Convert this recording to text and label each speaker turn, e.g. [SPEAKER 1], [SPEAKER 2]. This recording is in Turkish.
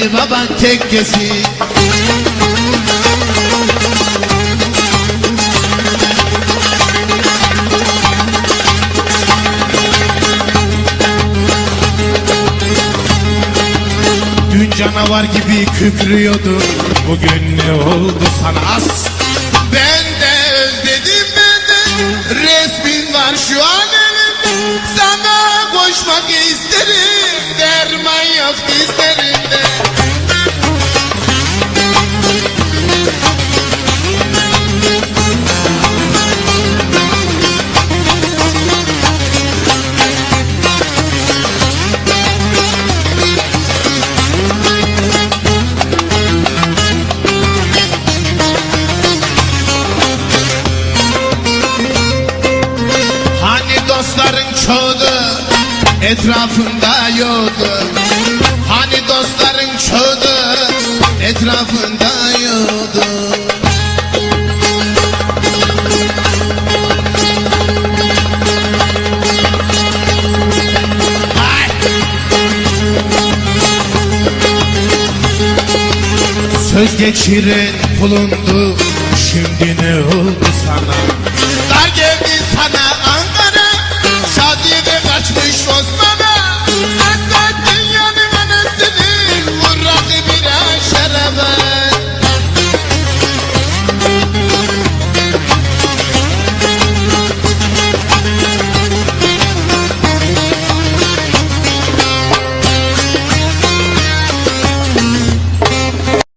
[SPEAKER 1] Hacı baban tekkesi Dün canavar gibi kükrüyordu. Bugün ne oldu sana? As. Ben de özledim ben de. Resmin var şu an elimde Sana koşmak isterim Derman yok dizlerimde çoğdu etrafında yoktu Hani dostların çoğdu etrafında yoktu Ay! Söz geçiren bulundu Şimdi ne oldu sana